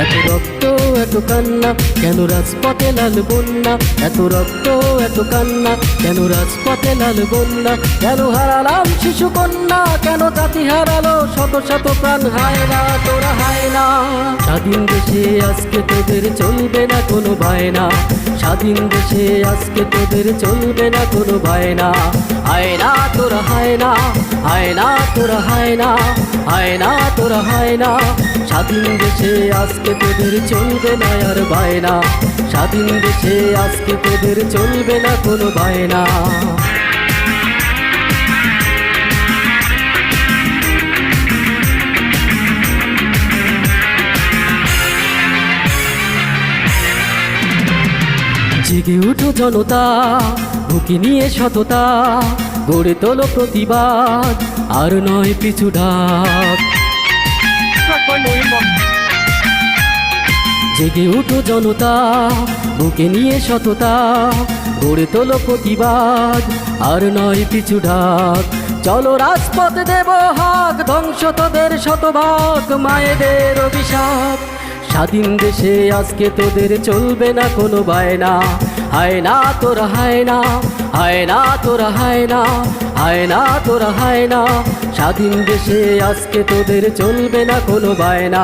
এত রক্ত, এত কান্না, কেন রাজপথে লাল বন্যা? এত রক্ত, এত কান্না, কেন রাজপথে লাল বন্যা? কেন হারালাম শিশু কন্যা? কেন জাতি হারালো? শত শত প্রাণ হায় না, তোরা হায় না। স্বাধীন দেশে আজকে তোদের চলবে না কোনো বায়না। স্বাধীন দেশে আজকে তোদের চলবে না কোনো বায়না। না তোরা, হায় না হায় না তোরা না না তোরা, হায় না। স্বাধীন দেশে আজকে তোদের চলবে না আর বায়না। স্বাধীন দেশে আজকে তোদের চলবে না কোনো বায়না। জেগে উঠো জনতা বুকে নিয়ে সততা, গড়ে তোলো প্রতিবাদ, আর নয় পিছু ঢাক। জেগে উঠো জনতা বুকে নিয়ে সততা, গড়ে তোলো প্রতিবাদ, আর নয় পিছু ঢাক। চলো রাজপথ দেব হাক, ধ্বংস তোদের শতভাগ, মায়েদের অভিশাপ। স্বাধীন দেশে আজকে তোদের চলবে না কোনো বায়না। হায় না তোরা হায় না হায় না তোরা হায় না হায় না তোরা হায় না। স্বাধীন দেশে আজকে তোদের চলবে না কোনো বায়না।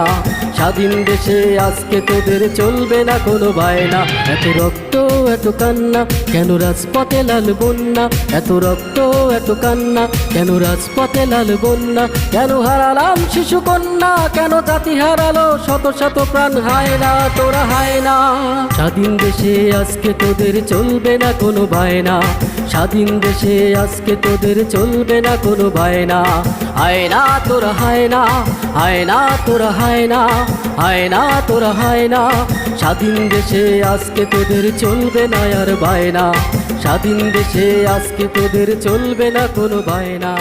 স্বাধীন দেশে আজকে তোদের চলবে না কোনো বায়না। এত রক্ত, এত কান্না, কেন রাজপথে লাল বন্যা? এত রক্ত, এত কান্না, কেন রাজপথে লাল বন্যা? কেন হারালাম শিশু কন্যা? কেন জাতি হারালো? শত শত প্রাণ হায় না, তোরা হায় না। স্বাধীন দেশে আজকে তোদের চলবে না কোনো বায়না। স্বাধীন দেশে আজকে তোদের চলবে না কোনো বায়না। হায় না তোর হায় না হায় না তোর হায় না হায় না তোর হায় না। স্বাধীন দেশে আজকে তোদের চলবে না আর বায়না। স্বাধীন দেশে আজকে তোদের চলবে না কোনো বায়না।